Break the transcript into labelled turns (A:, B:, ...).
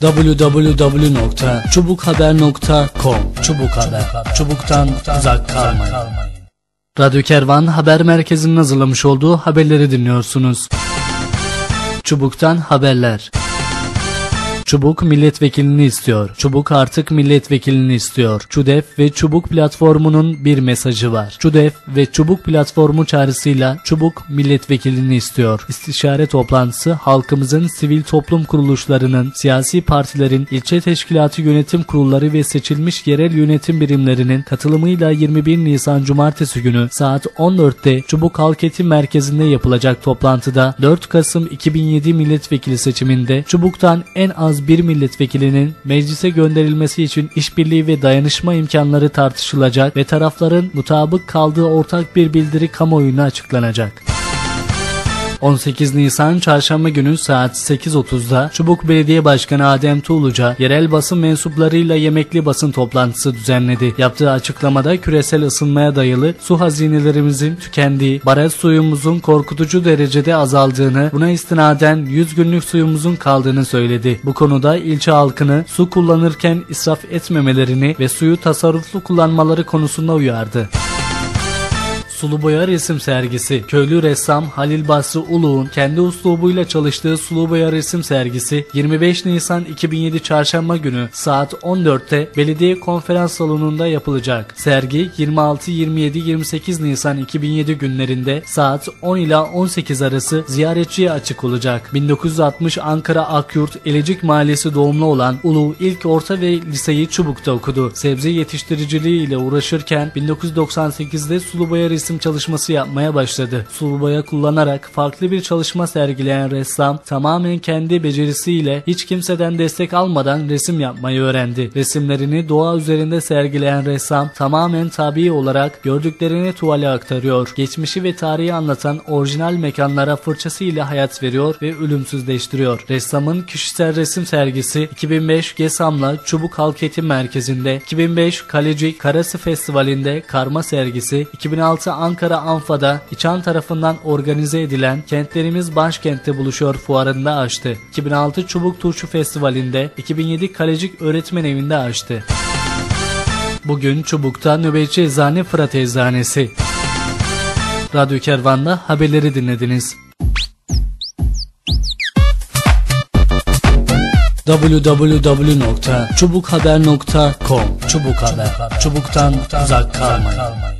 A: www.çubukhaber.com Çubuk Haber Çubuktan uzak kalmayın. Radyo Kervan Haber Merkezi'nin hazırlamış olduğu haberleri dinliyorsunuz. Çubuktan haberler. Çubuk milletvekilini istiyor. Çubuk artık milletvekilini istiyor. ÇUDEF ve Çubuk platformunun bir mesajı var. ÇUDEF ve Çubuk platformu çağrısıyla Çubuk milletvekilini istiyor. İstişare toplantısı halkımızın sivil toplum kuruluşlarının, siyasi partilerin, ilçe teşkilatı yönetim kurulları ve seçilmiş yerel yönetim birimlerinin katılımıyla 21 Nisan Cumartesi günü saat 14'te Çubuk Halk Eğitim Merkezi'nde yapılacak toplantıda 4 Kasım 2007 milletvekili seçiminde Çubuk'tan en az bir milletvekilinin meclise gönderilmesi için işbirliği ve dayanışma imkanları tartışılacak ve tarafların mutabık kaldığı ortak bir bildiri kamuoyuna açıklanacak. 18 Nisan Çarşamba günü saat 8.30'da Çubuk Belediye Başkanı Adem Tuğluca yerel basın mensuplarıyla yemekli basın toplantısı düzenledi. Yaptığı açıklamada küresel ısınmaya dayalı su hazinelerimizin tükendiği, baraj suyumuzun korkutucu derecede azaldığını, buna istinaden 100 günlük suyumuzun kaldığını söyledi. Bu konuda ilçe halkını su kullanırken israf etmemelerini ve suyu tasarruflu kullanmaları konusunda uyardı. Sulu boya resim sergisi. Köylü ressam Halil Basri Uluğ'un kendi uslubuyla çalıştığı sulu boya resim sergisi 25 Nisan 2007 Çarşamba günü saat 14'te belediye konferans salonunda yapılacak. Sergi 26, 27, 28 Nisan 2007 günlerinde saat 10 ila 18 arası ziyaretçiye açık olacak. 1960 Ankara Akyurt Elecik Mahallesi doğumlu olan Ulu ilk orta ve liseyi Çubuk'ta okudu. Sebze yetiştiriciliği ile uğraşırken 1998'de sulu boya resim çalışması yapmaya başladı. Sulu boya kullanarak farklı bir çalışma sergileyen ressam tamamen kendi becerisiyle hiç kimseden destek almadan resim yapmayı öğrendi. Resimlerini doğa üzerinde sergileyen ressam tamamen tabi olarak gördüklerini tuvale aktarıyor. Geçmişi ve tarihi anlatan orijinal mekanlara fırçasıyla hayat veriyor ve ölümsüzleştiriyor. Ressamın kişisel resim sergisi 2005 Gesam'la Çubuk Halk Eğitim Merkezi'nde, 2005 Kaleci Karası Festivali'nde karma sergisi, 2006 Ankara Anfa'da İçan tarafından organize edilen Kentlerimiz Başkent'te buluşuyor fuarında açtı. 2006 Çubuk Turşu Festivali'nde, 2007 Kalecik Öğretmen Evi'nde açtı. Bugün Çubuk'ta nöbetçi eczane Fırat Eczanesi. Radyo Kervan'da haberleri dinlediniz. www.çubukhaber.com Çubuk Haber. Çubuktan uzak kalmayın.